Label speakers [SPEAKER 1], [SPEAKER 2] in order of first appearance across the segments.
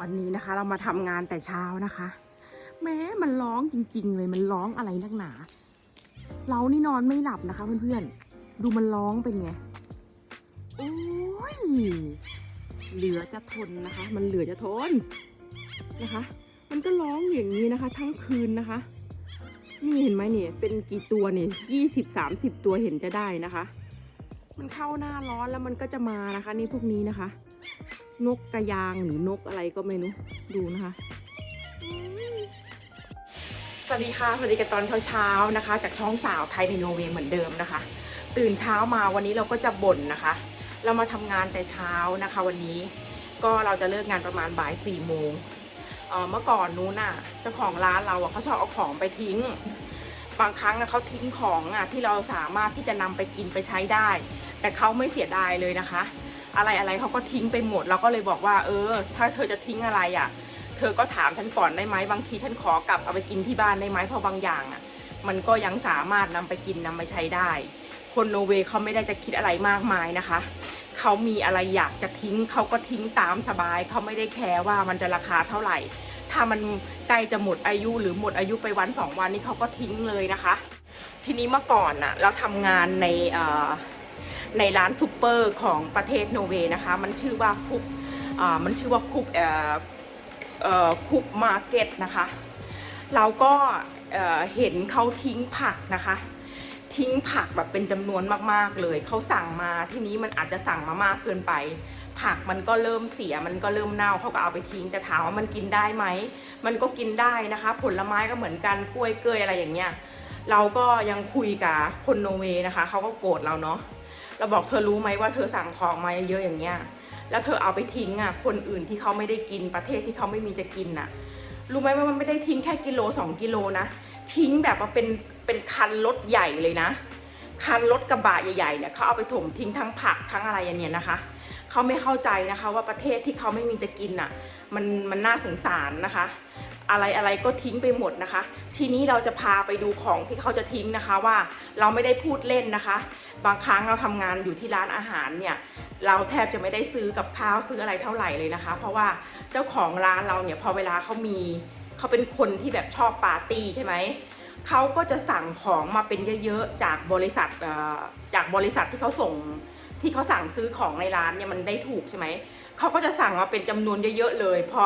[SPEAKER 1] วันนี้นะคะ เรามาทำงานแต่เช้านะคะ แม้มันร้องจริง ๆ เลยมันร้องอะไรนักหนา เรานี่นอนไม่หลับนะคะเพื่อนๆ ดูมันร้องเป็นไง โอ้ย เหลือจะทนนะคะ มันเหลือจะทนนะคะ มันก็ร้องอย่างนี้นะคะ ทั้งคืนนะคะ นี่เห็นไหมเนี่ย เป็นกี่ตัวเนี่ยยี่สิบสามสิบตัวเห็นจะได้นะคะ มันเข้าหน้าร้อนแล้วมันก็จะมานะคะ นี่พวกนี้นะคะ นกกระยางหรือนกอะไรก็ไม่รู้ ดูนะคะ สวัสดีค่ะ สวัสดีกันตอนเช้าๆนะคะ จากช่องสาวไทยในโนเวย์เหมือนเดิมนะคะ ตื่นเช้ามาวันนี้เราก็จะบ่นนะคะ เรามาทำงานแต่เช้านะคะ วันนี้ก็เราจะเลิกงานประมาณบ่ายสี่โมงเมื่อก่อนนู้นน่ะเจ้าของร้านเราอะเขาชอบเอาของไปทิ้ง บางครั้งอะเขาทิ้งของอะที่เราสามารถที่จะนำไปกินไปใช้ได้ แต่เขาไม่เสียดายเลยนะคะ อะไรอะไรเขาก็ทิ้งไปหมด เราก็เลยบอกว่า เออ ถ้าเธอจะทิ้งอะไรอะ เธอก็ถามฉันก่อนได้ไหมบางทีฉันขอกลับเอาไปกินที่บ้านได้ไหมเพราะบางอย่างอะ มันก็ยังสามารถนำไปกินนำไปใช้ได้ คนโนเวย์เขาไม่ได้จะคิดอะไรมากมายนะคะเขามีอะไรอยากจะทิ้งเขาก็ทิ้งตามสบายเขาไม่ได้แคร์ว่ามันจะราคาเท่าไหร่ ถ้ามันใกล้จะหมดอายุหรือหมดอายุไปวันสองวันนี้เขาก็ทิ้งเลยนะคะ ทีนี้เมื่อก่อนน่ะเราทำงานในออ ในร้านซูเปอร์ของประเทศโนเวย์นะคะ มันชื่อว่าคุปมันชื่อว่าคุปคุปมาร์เก็ตนะคะ เราก็เอ่อเห็นเขาทิ้งผักนะคะ ทิ้งผักแบบเป็นจำนวนมากๆเลย เขาสั่งมาทีนี้มันอาจจะสั่งมามากเกินไป ผักมันก็เริ่มเสียมันก็เริ่มเน่าเขาก็เอาไปทิ้งแต่ถามว่ามันกินได้ไหม มันก็กินได้นะคะ ผลไม้ก็เหมือนกันกล้วยเกยอะไรอย่างเงี้ยเราก็ยังคุยกับคนโนเวย์นะคะเขาก็โกรธเราเนาะ เราบอกเธอรู้ไหมว่าเธอสั่งของมาเยอะอย่างเงี้ยแล้วเธอเอาไปทิ้งอะคนอื่นที่เขาไม่ได้กินประเทศที่เขาไม่มีจะกินน่ะ รู้ไหมว่ามันไม่ได้ทิ้งแค่กิโลสองกิโลนะทิ้งแบบว่าเป็นเป็นคันรถใหญ่เลยนะ คันรถกระบะใหญ่ๆเนี่ยเขาเอาไปถมทิ้งทั้งผักทั้งอะไรอย่างเนี้ยนะคะเขาไม่เข้าใจนะคะว่าประเทศที่เขาไม่มีจะกินอะมันมันน่าสงสารนะคะ อะไรอะไรก็ทิ้งไปหมดนะคะ ทีนี้เราจะพาไปดูของที่เขาจะทิ้งนะคะว่าเราไม่ได้พูดเล่นนะคะ บางครั้งเราทำงานอยู่ที่ร้านอาหารเนี่ยเราแทบจะไม่ได้ซื้อกับข้าวซื้ออะไรเท่าไหร่เลยนะคะ เพราะว่าเจ้าของร้านเราเนี่ยพอเวลาเขามีเขาเป็นคนที่แบบชอบปาร์ตี้ใช่ไหมเขาก็จะสั่งของมาเป็นเยอะๆจากบริษัทจากบริษัทที่เขาส่งที่เขาสั่งซื้อของในร้านเนี่ยมันได้ถูกใช่ไหม เขาก็จะสั่งมาเป็นจำนวนเยอะๆเลย พอ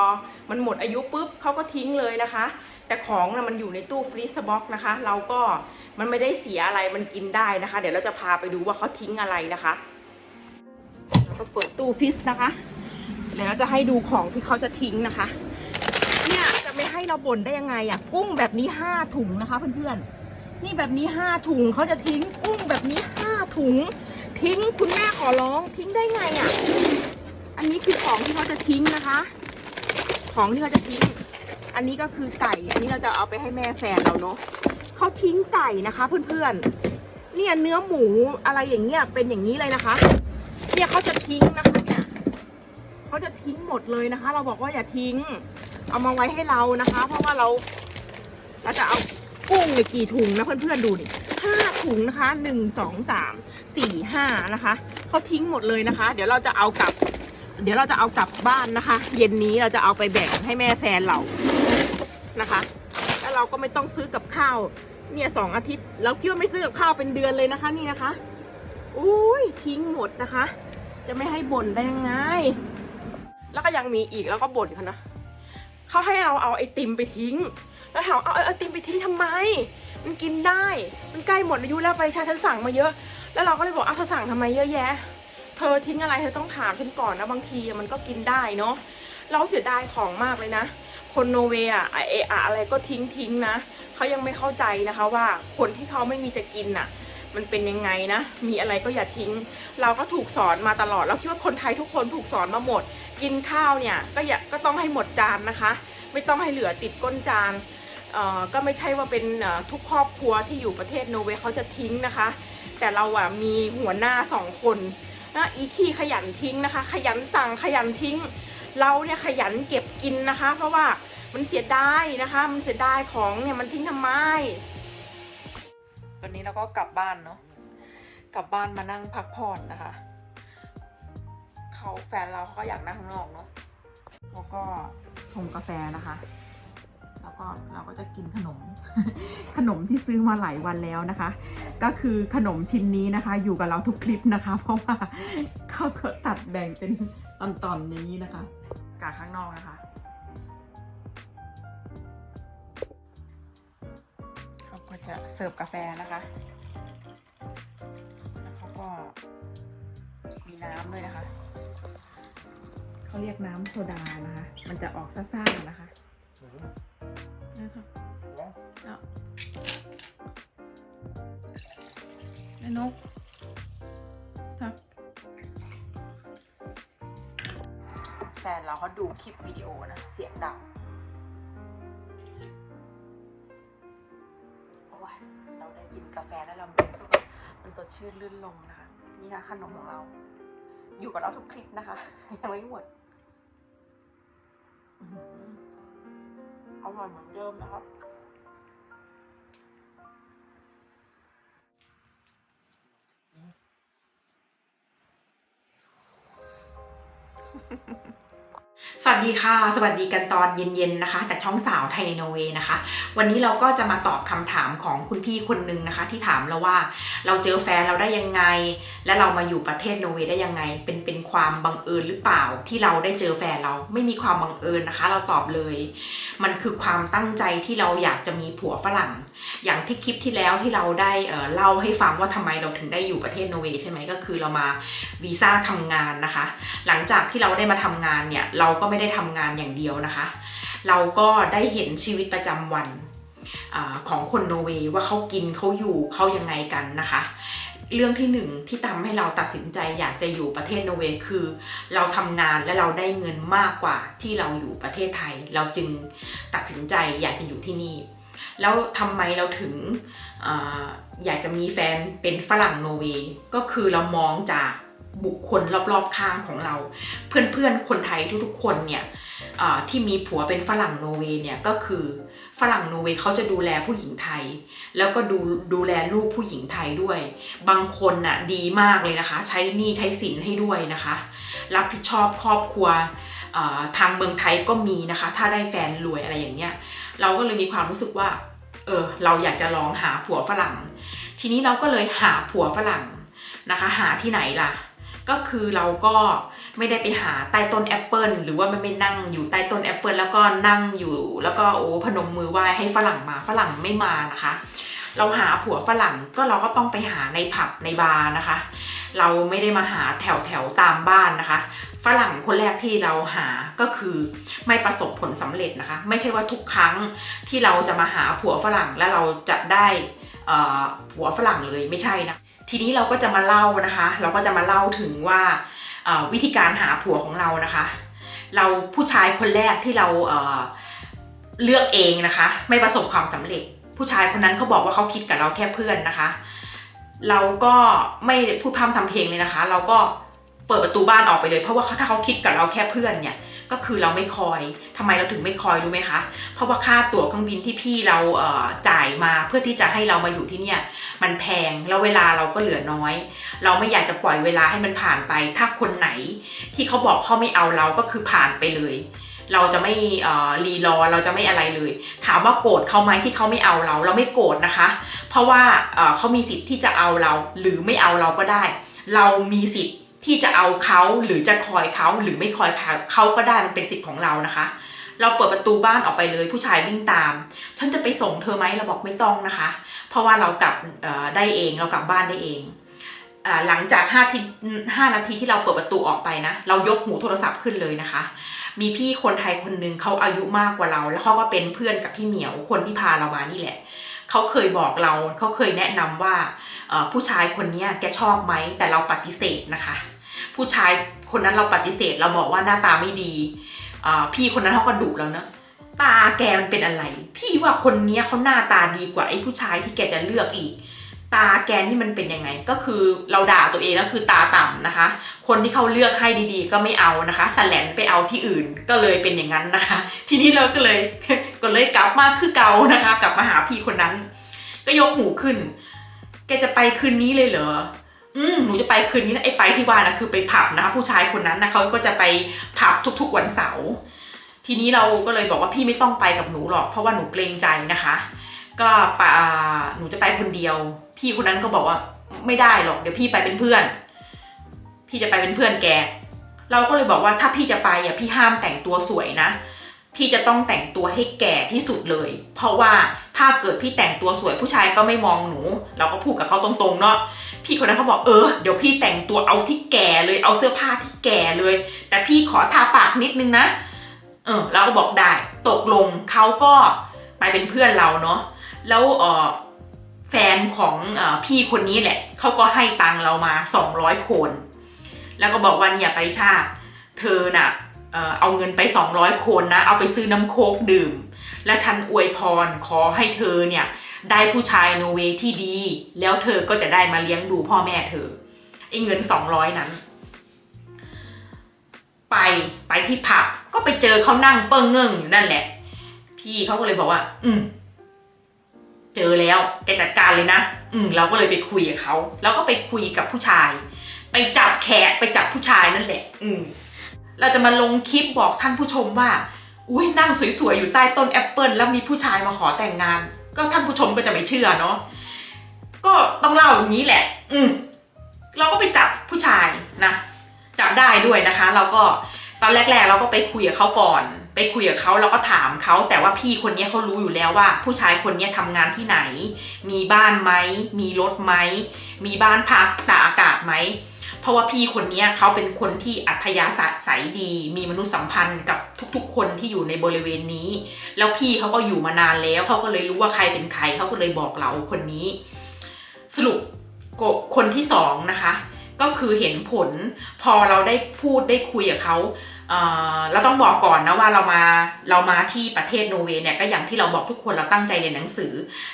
[SPEAKER 1] มันหมดอายุปุ๊บเขาก็ทิ้งเลยนะคะ แต่ของนะมันอยู่ในตู้ฟรีซบ็อกนะคะ เราก็มันไม่ได้เสียอะไรมันกินได้นะคะ เดี๋ยวเราจะพาไปดูว่าเขาทิ้งอะไรนะคะเราก็เปิดตู้ฟิสนะคะเดี๋ยวจะให้ดูของที่เขาจะทิ้งนะคะ เนี่ยจะไม่ให้เราบ่นได้ยังไงอะกุ้งแบบนี้ห้าถุงนะคะ เพื่อนๆนี่แบบนี้ห้าถุงเขาจะทิ้งกุ้งแบบนี้ห้าถุง ทิ้งคุณแม่ขอร้องทิ้งได้ไงอะ อันนี้คือของที่เขาจะทิ้งนะคะ ของที่เขาจะทิ้ง อันนี้ก็คือไก่ อันนี้เราจะเอาไปให้แม่แฟนเราเนาะเขาทิ้งไก่นะคะ เพื่อนๆ เนี่ยเนื้อหมูอะไรอย่างเงี้ยเป็นอย่างนี้เลยนะคะ เนี่ยเขาจะทิ้งนะคะเนี่ยเขาจะทิ้งหมดเลยนะคะ เราบอกว่าอย่าทิ้ง เอามาไว้ให้เรานะคะ เพราะว่าเราเราจะเอากุ้งเนี่ยกี่ถุงนะเพื่อนๆดูดิห้าถุงนะคะหนึ่งสองสามสี่ห้านะคะเขาทิ้งหมดเลยนะคะ เดี๋ยวเราจะเอากลับ เดี๋ยวเราจะเอากลับบ้านนะคะ เย็นนี้เราจะเอาไปแบ่งให้แม่แฟนเรานะคะ แล้วเราก็ไม่ต้องซื้อกับข้าว เนี่ยสองอาทิตย์ เราคิดว่าไม่ซื้อกับข้าวเป็นเดือนเลยนะคะ นี่นะคะอุ้ยทิ้งหมดนะคะ จะไม่ให้บ่นได้ยังไง แล้วก็ยังมีอีกแล้วก็บ่นเขานะเขาให้เราเอาไอติมไปทิ้ง แล้วถามเอาไอติมไปทิ้งทำไม มันกินได้ มันใกล้หมดอายุแล้วไปชาฉันสั่งมาเยอะ แล้วเราก็เลยบอกอ้าวเธอสั่งทำไมเยอะแยะ เธอทิ้งอะไรเธอต้องถามฉันก่อนนะบางทีมันก็กินได้เนาะเราเสียดายของมากเลยนะ คนโนเวย์อะเออะอะไรก็ทิ้งทิ้งนะเขายังไม่เข้าใจนะคะว่าคนที่เขาไม่มีจะกินน่ะมันเป็นยังไงนะ มีอะไรก็อย่าทิ้ง เราก็ถูกสอนมาตลอด เราคิดว่าคนไทยทุกคนถูกสอนมาหมด กินข้าวเนี่ยก็อย่าก็ต้องให้หมดจานนะคะ ไม่ต้องให้เหลือติดก้นจานเอ่อก็ไม่ใช่ว่าเป็นทุกครอบครัวที่อยู่ประเทศโนเวย์เขาจะทิ้งนะคะ แต่เราอะมีหัวหน้าสองคน นะอีที่ขยันทิ้งนะคะ ขยันสั่งขยันทิ้ง เราเนี่ยขยันเก็บกินนะคะ เพราะว่ามันเสียดายนะคะ มันเสียดายของเนี่ยมันทิ้งทำไม ตอนนี้เราก็กลับบ้านเนาะกลับบ้านมานั่งพักผ่อนนะคะเขาแฟนเราเขาก็อยากนั่งข้างนอกเนาะเขาก็ชงกาแฟนะคะ แล้วก็เราก็จะกินขนม ขนมที่ซื้อมาหลายวันแล้วนะคะ ก็คือขนมชิ้นนี้นะคะ อยู่กับเราทุกคลิปนะคะ เพราะว่าเขาก็ตัดแบ่งเป็นตอนๆอย่างนี้นะคะกาข้างนอกนะคะเขาก็จะเสิร์ฟกาแฟนะคะแล้วเขาก็มีน้ำด้วยนะคะเขาเรียกน้ำโซดานะคะ มันจะออกซ่าๆนะคะนะคะ เอาไอ้นกทับแฟนเราเขาดูคลิปวิดีโอนะ เสียงดังโอ้ยเราได้กินกาแฟแล้วเรารู้สึกว่ามันสดชื่นลื่นลมนะคะ นี่นะขนมของเรา อยู่กับเราทุกคลิปนะคะ ยังไม่หมด อร่อยเหมือนเดิมนะครับ สวัสดีค่ะ สวัสดีกันตอนเย็นๆนะคะจากช่องสาวไทยโนเวนะคะ วันนี้เราก็จะมาตอบคำถามของคุณพี่คนนึงนะคะ ที่ถามเราว่าเราเจอแฟนเราได้ยังไง และเรามาอยู่ประเทศโนเวย์ได้ยังไง เป็นเป็นความบังเอิญหรือเปล่าที่เราได้เจอแฟนเราไม่มีความบังเอิญนะคะ เราตอบเลย มันคือความตั้งใจที่เราอยากจะมีผัวฝรั่ง อย่างที่คลิปที่แล้วที่เราได้เล่าให้ฟังว่าทำไมเราถึงได้อยู่ประเทศโนเวย์ใช่ไหมก็คือเรามาวีซ่าทำงานนะคะ หลังจากที่เราได้มาทำงานเนี่ยเราก็ไม่ได้ทำงานอย่างเดียวนะคะ เราก็ได้เห็นชีวิตประจำวันอของคนโนเวย์ว่าเขากินเขาอยู่เขายังไงกันนะคะเรื่องที่หนึ่งที่ทำให้เราตัดสินใจอยากจะอยู่ประเทศโนเวย์คือ เราทำงานและเราได้เงินมากกว่าที่เราอยู่ประเทศไทย เราจึงตัดสินใจอยากจะอยู่ที่นี่ แล้วทำไมเราถึงออยากจะมีแฟนเป็นฝรั่งโนเวย์ก็คือเรามองจากบุคคลรอบๆข้างของเรา เพื่อนๆคนไทยทุกๆคนเนี่ยที่มีผัวเป็นฝรั่งโนเวย์เนี่ยก็คือฝรั่งโนเวย์เขาจะดูแลผู้หญิงไทย แล้วก็ดูดูแลลูกผู้หญิงไทยด้วย บางคนน่ะดีมากเลยนะคะ ใช้หนี้ใช้สินให้ด้วยนะคะ รับผิดชอบครอบครัวทางเมืองไทยก็มีนะคะ ถ้าได้แฟนรวยอะไรอย่างเงี้ย เราก็เลยมีความรู้สึกว่า เออ เราอยากจะลองหาผัวฝรั่ง ทีนี้เราก็เลยหาผัวฝรั่งนะคะ หาที่ไหนล่ะ ก็คือเราก็ไม่ได้ไปหาใต้ต้นแอปเปิลหรือว่าไม่ไปนั่งอยู่ใต้ต้นแอปเปิลแล้วก็นั่งอยู่ แล้วก็โอ้พนมมือไหว้ให้ฝรั่งมาฝรั่งไม่มานะคะ เราหาผัวฝรั่งก็เราก็ต้องไปหาในผับในบาร์นะคะ เราไม่ได้มาหาแถวแถวตามบ้านนะคะ ฝรั่งคนแรกที่เราหาก็คือไม่ประสบผลสำเร็จนะคะ ไม่ใช่ว่าทุกครั้งที่เราจะมาหาผัวฝรั่งแล้วเราจะได้ผัวฝรั่งเลยไม่ใช่นะทีนี้เราก็จะมาเล่านะคะ เราก็จะมาเล่าถึงว่าวิธีการหาผัวของเรานะคะ เราผู้ชายคนแรกที่เราเเลือกเองนะคะ ไม่ประสบความสำเร็จ ผู้ชายคนนั้นเขาบอกว่าเขาคิดกับเราแค่เพื่อนนะคะ เราก็ไม่พูดพร่ำทำเพลงเลยนะคะ เราก็เปิดประตูบ้านออกไปเลย เพราะว่าถ้าเขาคิดกับเราแค่เพื่อนเนี่ยก็คือเราไม่คอยทำไมเราถึงไม่คอยรู้ไหมคะ เพราะว่าค่าตั๋วเครื่องบินที่พี่เราเจ่ายมาเพื่อที่จะให้เรามาอยู่ที่เนี่ย มันแพงแล้วเวลาเราก็เหลือน้อย เราไม่อยากจะปล่อยเวลาให้มันผ่านไป ถ้าคนไหน ที่เขาบอกเขาไม่เอาเราก็คือผ่านไปเลย เราจะไม่รีรอเราจะไม่อะไรเลย ถามว่าโกรธเขาไหมที่เขาไม่เอาเรา เราไม่โกรธนะคะ เพราะว่าเขามีสิทธิ์ที่จะเอาเรา หรือไม่เอาเราก็ได้ เรามีสิทธิ์ที่จะเอาเขาหรือจะคอยเขาหรือไม่คอยเขาเขาก็ได้มันเป็นสิทธิ์ของเรานะคะ เราเปิดประตูบ้านออกไปเลย ผู้ชายวิ่งตาม ฉันจะไปส่งเธอไหมเราบอกไม่ต้องนะคะ เพราะว่าเรากลับได้เองเรากลับบ้านได้เองหลังจาก5ที5นาทีที่เราเปิดประตูออกไปนะ เรายกหูโทรศัพท์ขึ้นเลยนะคะ มีพี่คนไทยคนหนึ่งเขาอายุมากกว่าเรา แล้วเขาก็เป็นเพื่อนกับพี่เหมียวคนที่พาเรามานี่แหละเขาเคยบอกเราเขาเคยแนะนำว่าผู้ชายคนนี้แกชอบไหมแต่เราปฏิเสธนะคะ ผู้ชายคนนั้นเราปฏิเสธเราบอกว่าหน้าตาไม่ดีพี่คนนั้นเขาก็ดุแล้วเนะตาแกมันเป็นอะไร พี่ว่าคนนี้เขาหน้าตาดีกว่าไอ้ผู้ชายที่แกจะเลือกอีก ตาแกนี่มันเป็นยังไง ก็คือเราด่าตัวเองก็คือตาต่ำนะคะ คนที่เขาเลือกให้ดีๆ ก็ไม่เอานะคะสแลนไปเอาที่อื่นก็เลยเป็นอย่างนั้นนะคะ ทีนี้เราก็เลยก็เลยกลับมาคือเกานะคะ กลับมาหาพี่คนนั้น ก็ยกหูขึ้น แกจะไปคืนนี้เลยเหรออ
[SPEAKER 2] อืมหนูจะไปคืนนี้นะไอ้ไปที่ว่านะคือไปผับนะคะผู้ชายคนนั้นนะเขาก็จะไปผับทุกๆวันเสาร์ทีนี้เราก็เลยบอกว่าพี่ไม่ต้องไปกับหนูหรอก เพราะว่าหนูเกรงใจนะคะ ก็ปะหนูจะไปคนเดียว พี่คนนั้นก็บอกว่าไม่ได้หรอกเดี๋ยวพี่ไปเป็นเพื่อน พี่จะไปเป็นเพื่อนแก เราก็เลยบอกว่าถ้าพี่จะไปอะพี่ห้ามแต่งตัวสวยนะ พี่จะต้องแต่งตัวให้แก่ที่สุดเลย เพราะว่าถ้าเกิดพี่แต่งตัวสวยผู้ชายก็ไม่มองหนู เราก็พูดกับเขาตรงๆเนาะพี่คนนั้นเขาบอกเออเดี๋ยวพี่แต่งตัวเอาที่แก่เลยเอาเสื้อผ้าที่แก่เลย แต่พี่ขอทาปากนิดนึงนะเออเราก็บอกได้ตกลงเขาก็ไปเป็นเพื่อนเราเนาะแล้วเออ แฟนของอพี่คนนี้แหละ เขาก็ให้ตังเรามา 200 คน แล้วก็บอกว่าเนี่ยไปชาติ เธอน่ะเอาเงินไป 200 คนนะ เอาไปซื้อน้ำโคกดื่ม และฉันอวยพรขอให้เธอเนี่ย ได้ผู้ชายโนเวที่ดี แล้วเธอก็จะได้มาเลี้ยงดูพ่อแม่เธอไอ้เงิน 200 นั้น ไปไปที่ผับก็ไปเจอเขานั่งเปิ้งเง่งอยู่นั่นแหละ พี่เขาก็เลยบอกว่า อืม เจอแล้วแกจัดการเลยนะ อืมเราก็เลยไปคุยกับเขาแล้วก็ไปคุยกับผู้ชาย ไปจับแขกไปจับผู้ชายนั่นแหละ อืมเราจะมาลงคลิปบอกท่านผู้ชมว่า อุ้ยนั่งสวยๆอยู่ใต้ต้นแอปเปิลแล้วมีผู้ชายมาขอแต่งงาน ก็ท่านผู้ชมก็จะไม่เชื่อเนาะก็ต้องเล่าอย่างนี้แหละ อืมเราก็ไปจับผู้ชายนะจับได้ด้วยนะคะ เราก็ตอนแรก ๆ เราก็ไปคุยกับเขาก่อน ไปคุยกับเขาเราก็ถามเขาแต่ว่าพี่คนนี้เขารู้อยู่แล้วว่า ผู้ชายคนนี้ทำงานที่ไหน มีบ้านไหมมีรถไหมมีบ้านพักตากอากาศไหมเพราะว่าพี่คนนี้เขาเป็นคนที่อัธยาศัยใสดี มีมนุษยสัมพันธ์กับทุกๆ คนที่อยู่ในบริเวณนี้ แล้วพี่เขาก็อยู่มานานแล้วเขาก็เลยรู้ว่าใครเป็นใครเขาก็เลยบอกเราคนนี้ สรุปคนที่สองนะคะ ก็คือเห็นผลพอเราได้พูดได้คุยกับเขา เราต้องบอกก่อนนะว่าเรามาเรามาที่ประเทศโนอร์เวย์เนี่ยก็อย่างที่เราบอกทุกคนเราตั้งใจเรียนหนังสือ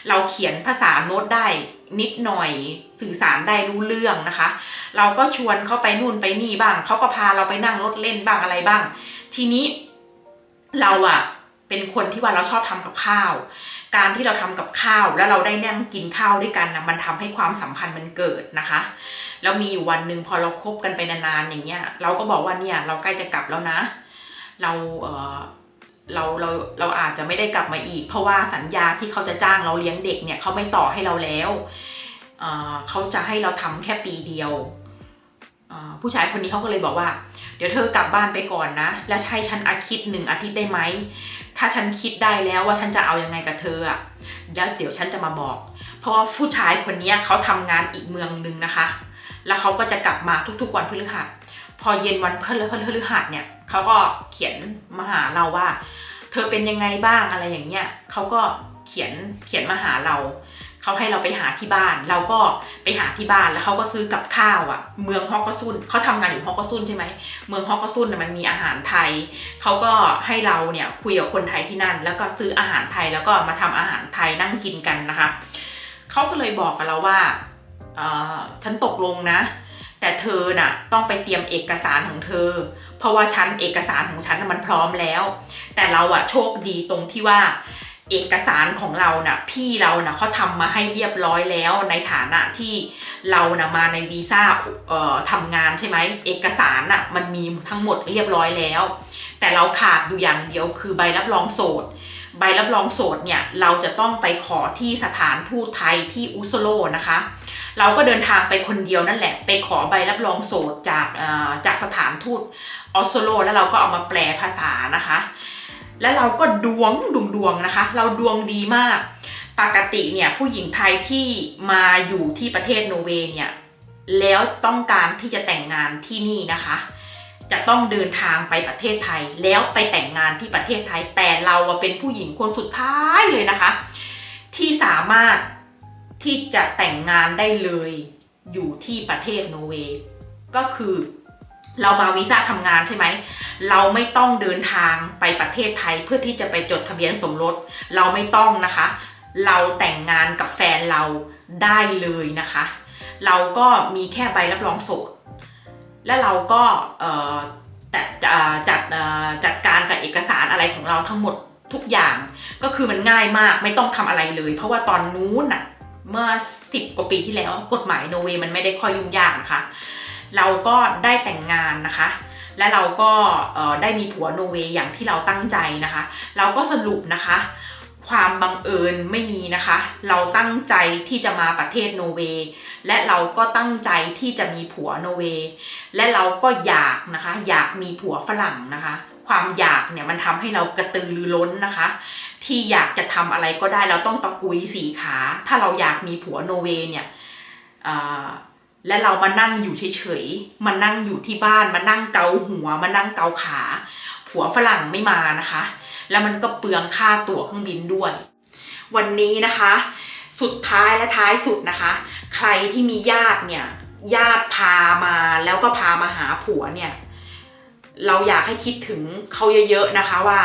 [SPEAKER 2] เราเขียนภาษาโน้ตได้นิดหน่อยสื่อสารได้รู้เรื่องนะคะ เราก็ชวนเขาไปนู่นไปนี่บ้างเขาก็พาเราไปนั่งรถเล่นบ้างอะไรบ้าง ทีนี้เราอะเป็นคนที่ว่าเราชอบทำกับข้าว การที่เราทำกับข้าวแล้วเราได้นั่งกินข้าวด้วยกันนะมันทำให้ความสัมพันธ์มันเกิดนะคะ แล้วมีอยู่วันหนึ่งพอเราคบกันไปนานๆอย่างเงี้ย เราก็บอกว่าเนี่ยเราใกล้จะกลับแล้วนะ เราเออเราเราเราอาจจะไม่ได้กลับมาอีก เพราะว่าสัญญาที่เขาจะจ้างเราเลี้ยงเด็กเนี่ยเขาไม่ต่อให้เราแล้วเออเขาจะให้เราทำแค่ปีเดียวผู้ชายคนนี้เขาก็เลยบอกว่า เดี๋ยวเธอกลับบ้านไปก่อนนะ แล้วให้ฉันอาทิตย์หนึ่งอาทิตย์ได้ไหม ถ้าฉันคิดได้แล้วว่าฉันจะเอายังไงกับเธออะแล้วเดี๋ยวฉันจะมาบอก เพราะว่าผู้ชายคนนี้เขาทำงานอีกเมืองหนึ่งนะคะ แล้วเขาก็จะกลับมาทุกๆวันพฤหัสพอเย็นวันพฤพฤหัสเนี่ยเขาก็เขียนมาหาเราว่า เธอเป็นยังไงบ้างอะไรอย่างเงี้ยเขาก็เขียนเขียนมาหาเรา เขาให้เราไปหาที่บ้าน เราก็ไปหาที่บ้านแล้วเขาก็ซื้อกับข้าวอะ่ะ เมืองฮอกกซุนเขาทำงานอยู่ฮอกกซุนใช่ไหมเมืองฮอกกซุนน่ะมันมีอาหารไทยเขาก็ให้เราเนี่ยคุยกับคนไทยที่นั่น แล้วก็ซื้ออาหารไทยแล้วก็มาทำอาหารไทยนั่งกินกันนะคะเขาก็เลยบอกกับเราว่าฉันตกลงนะ แต่เธอน่ะต้องไปเตรียมเอกสารของเธอ เพราะว่าฉันเอกสารของฉันมันพร้อมแล้ว แต่เราอะโชคดีตรงที่ว่า เอกสารของเราน่ะพี่เราน่ะเขาทำมาให้เรียบร้อยแล้วในฐานะที่เราน่ะมาในวีซ่าเอ่อทำงานใช่ไหมเอกสารน่ะมันมีทั้งหมดเรียบร้อยแล้ว แต่เราขาดอยู่อย่างเดียวคือใบรับรองโสด ใบรับรองโสดเนี่ยเราจะต้องไปขอที่สถานทูตไทยที่อุสโลนะคะ เราก็เดินทางไปคนเดียวนั่นแหละ ไปขอใบรับรองโสดจากเอ่อจากสถานทูตออสโล แล้วเราก็เอามาแปลภาษานะคะ แล้วเราก็ดวงดวงดวงนะคะ เราดวงดีมาก ปกติเนี่ยผู้หญิงไทยที่มาอยู่ที่ประเทศโนอร์เวย์เนี่ยแล้วต้องการที่จะแต่งงานที่นี่นะคะ จะต้องเดินทางไปประเทศไทย แล้วไปแต่งงานที่ประเทศไทย แต่เราเป็นผู้หญิงคนสุดท้ายเลยนะคะ ที่สามารถที่จะแต่งงานได้เลยอยู่ที่ประเทศโนอร์เวย์ก็คือ เรามาวีซ่าทำงานใช่ไหม เราไม่ต้องเดินทางไปประเทศไทยเพื่อที่จะไปจดทะเบียนสมรส เราไม่ต้องนะคะ เราแต่งงานกับแฟนเราได้เลยนะคะ เราก็มีแค่ใบรับรองโสด และเราก็เอ่จัดจัดจัดการกับเอกสารอะไรของเราทั้งหมดทุกอย่าง ก็คือมันง่ายมากไม่ต้องทำอะไรเลย เพราะว่าตอนนู้นน่ะเมื่อ 10 กว่าปีที่แล้วกฎหมายโนเวย์มันไม่ได้ค่อยยุ่งยากนะคะ เราก็ได้แต่งงานนะคะ และเราก็ได้มีผัวโนเวย์อย่างที่เราตั้งใจนะคะ เราก็สรุปนะคะ ความบังเอิญไม่มีนะคะ เราตั้งใจที่จะมาประเทศโนเวย์และเราก็ตั้งใจที่จะมีผัวโนเวย์และเราก็อยากนะคะ อยากมีผัวฝรั่งนะคะความอยากเนี่ยมันทำให้เรากระตือรือร้นนะคะ ที่อยากจะทำอะไรก็ได้เราต้องตะกุยสีขา ถ้าเราอยากมีผัวโนเวย์เนี่ยอ่า และเรามานั่งอยู่เฉยๆมานั่งอยู่ที่บ้านมานั่งเกาหัวมานั่งเกาขา ผัวฝรั่งไม่มานะคะ แล้วมันก็เปลืองค่าตั๋วเครื่องบินด้วย วันนี้นะคะ สุดท้ายและท้ายสุดนะคะ ใครที่มีญาติเนี่ยญาติพามาแล้วก็พามาหาผัวเนี่ย เราอยากให้คิดถึงเขาเยอะๆนะคะว่า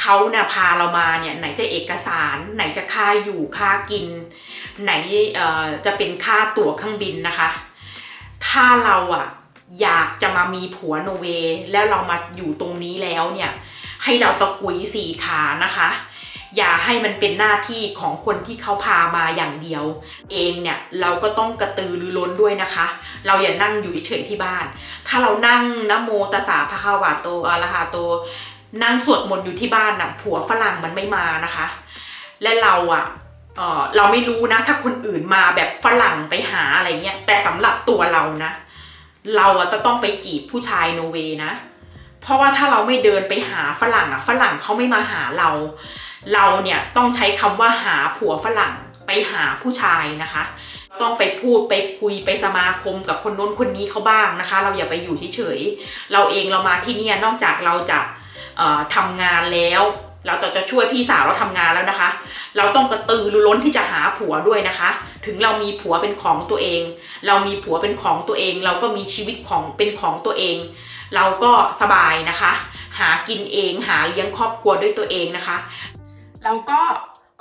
[SPEAKER 2] เขาเนี่ยพาเรามาเนี่ยไหนจะเอกสาร ไหนจะค่าอยู่ค่ากิน ไหนจะเป็นค่าตั๋วเครื่องบินนะคะ ถ้าเราอะอยากจะมามีผัวโนเวย์แล้วเรามาอยู่ตรงนี้แล้วเนี่ย ให้เราตะกุยสี่ขานะคะ อย่าให้มันเป็นหน้าที่ของคนที่เขาพามาอย่างเดียว เองเนี่ยเราก็ต้องกระตือรือร้นด้วยนะคะ เราอย่านั่งอยู่เฉยๆที่บ้าน ถ้าเรานั่งนะโมตสสะภะคะวะโตอะระหะโตนั่งสวดมนต์อยู่ที่บ้านน่ะผัวฝรั่งมันไม่มานะคะ และเราอะ เออเราไม่รู้นะ ถ้าคนอื่นมาแบบฝรั่งไปหาอะไรเงี้ยแต่สำหรับตัวเรานะ เราจะต้องไปจีบผู้ชายโนเวย์นะ เพราะว่าถ้าเราไม่เดินไปหาฝรั่งอะฝรั่งเขาไม่มาหาเรา เราเนี่ยต้องใช้คำว่าหาผัวฝรั่งไปหาผู้ชายนะคะ ต้องไปพูดไปคุยไปสมาคมกับคนโน้นคนนี้เขาบ้างนะคะ เราอย่าไปอยู่เฉยๆเราเองเรามาที่นี่นอกจากเราจะเอ่อทำงานแล้ว เราต่อจะช่วยพี่สาวเราทำงานแล้วนะคะ เราต้องกระตือรือร้นที่จะหาผัวด้วยนะคะ ถึงเรามีผัวเป็นของตัวเอง เรามีผัวเป็นของตัวเอง เราก็มีชีวิตของเป็นของตัวเอง เราก็สบายนะคะ หากินเองหาเลี้ยงครอบครัวด้วยตัวเองนะคะ เราก็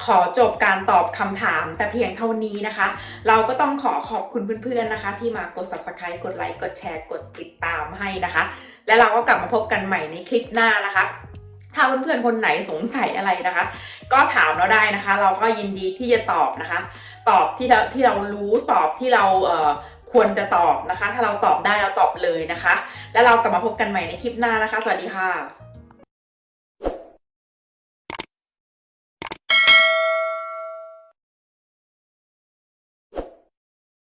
[SPEAKER 2] ขอจบการตอบคำถามแต่เพียงเท่านี้นะคะ เราก็ต้องขอขอบคุณเพื่อนๆนะคะ ที่มากด subscribe กดไลค์กดแชร์กดติดตามให้นะคะ และเราก็กลับมาพบกันใหม่ในคลิปหน้านะคะ ถ้าเพื่อนๆคนไหนสงสัยอะไรนะคะ ก็ถามเราได้นะคะ เราก็ยินดีที่จะตอบนะคะ ตอบที่เราที่เรารู้ตอบที่เราเควรจะตอบนะคะ ถ้าเราตอบได้เราตอบเลยนะคะ แล้วเรากลับมาพบกันใหม่ในคลิปหน้านะคะ สวัสดีค่ะ